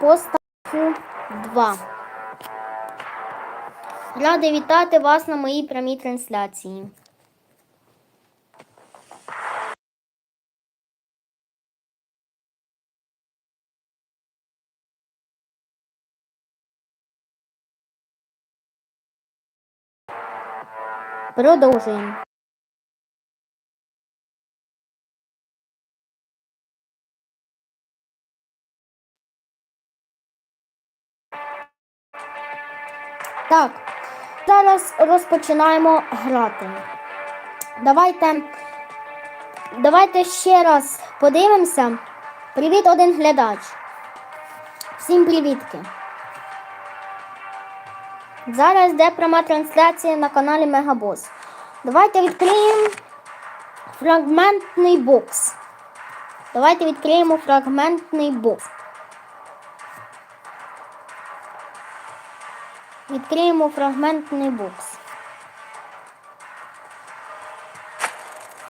по стафу 2. Радий вітати вас на моїй прямій трансляції. Продовжуємо. Так, зараз розпочинаємо грати. Давайте, давайте ще раз подивимося. Привіт, один глядач. Всім привітки. Зараз йде пряма трансляція на каналі Мегабос. Давайте відкриємо фрагментний бокс. Давайте відкриємо фрагментний бокс. Відкриємо фрагментний бокс.